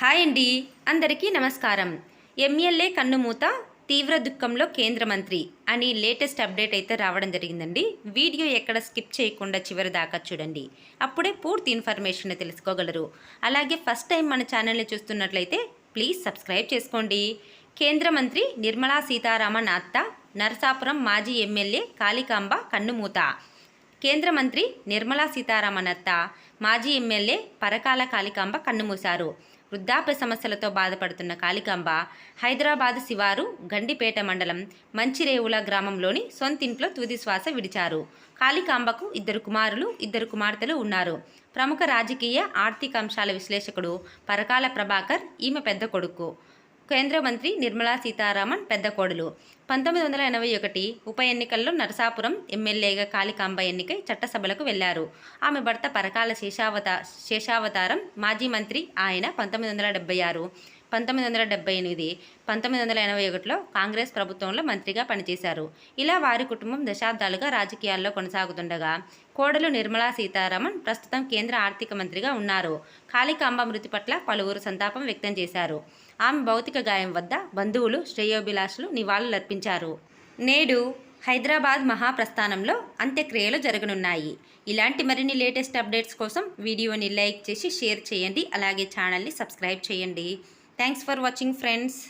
Hi అండి. అందరికీ నమస్కారం. ఎమ్మెల్యే కన్నుమూత తీవ్ర దుఃఖంలో కేంద్ర మంత్రి అని లేటెస్ట్ అప్డేట్ అయితే రావడం జరిగిందండి. వీడియో ఎక్కడ స్కిప్ చేయకుండా చివరి దాకా చూడండి. అప్పుడే పూర్తి ఇన్ఫర్మేషన్ తెలుసుకోగలరు. అలాగే ఫస్ట్ టైం మన ఛానల్ని చూస్తున్నట్లయితే ప్లీజ్ సబ్స్క్రైబ్ చేసుకోండి. కేంద్ర మంత్రి నిర్మలా సీతారామన్ అత్త నరసాపురం మాజీ ఎమ్మెల్యే కాళికాంబ కన్నుమూత కేంద్ర మంత్రి నిర్మలా సీతారామన్ అత్త మాజీ ఎమ్మెల్యే పరకాల కాళికాంబ కన్నుమూశారు. వృద్ధాప్య సమస్యలతో బాధపడుతున్న కాళికాంబ హైదరాబాద్ శివారు గండిపేట మండలం మంచిరేవుల గ్రామంలోని సొంతింట్లో తుది శ్వాస విడిచారు. కాళికాంబకు ఇద్దరు కుమారులు ఇద్దరు కుమార్తెలు ఉన్నారు. ప్రముఖ రాజకీయ ఆర్థిక అంశాల విశ్లేషకుడు పరకాల ప్రభాకర్ ఈమె పెద్ద కొడుకు. కేంద్ర మంత్రి నిర్మలా సీతారామన్ పెద్ద కోడలు. పంతొమ్మిది వందల ఎనభై ఒకటి ఉప ఎన్నికల్లో నరసాపురం ఎమ్మెల్యేగా కాళికాంబ ఎన్నికై చట్టసభలకు వెళ్ళారు. ఆమె భర్త పరకాల శేషావత శేషావతారం మాజీ మంత్రి ఆయన పంతొమ్మిది వందల డెబ్బై ఆరు పంతొమ్మిది వందల డెబ్బై ఎనిమిది పంతొమ్మిది వందల ఎనభై ఒకటిలో కాంగ్రెస్ ప్రభుత్వంలో మంత్రిగా పనిచేశారు. ఇలా వారి కుటుంబం దశాబ్దాలుగా రాజకీయాల్లో కొనసాగుతుండగా కోడలు నిర్మలా సీతారామన్ ప్రస్తుతం కేంద్ర ఆర్థిక మంత్రిగా ఉన్నారు. కాళికాంబ మృతి పట్ల పలువురు సంతాపం వ్యక్తం చేశారు. ఆమె భౌతిక గాయం వద్ద బంధువులు శ్రేయోభిలాషులు నివాళులర్పించారు. నేడు హైదరాబాద్ మహాప్రస్థానంలో అంత్యక్రియలు జరగనున్నాయి. ఇలాంటి మరిన్ని లేటెస్ట్ అప్డేట్స్ కోసం వీడియోని లైక్ చేసి షేర్ చేయండి. అలాగే ఛానల్ని సబ్స్క్రైబ్ చేయండి. Thanks for watching friends.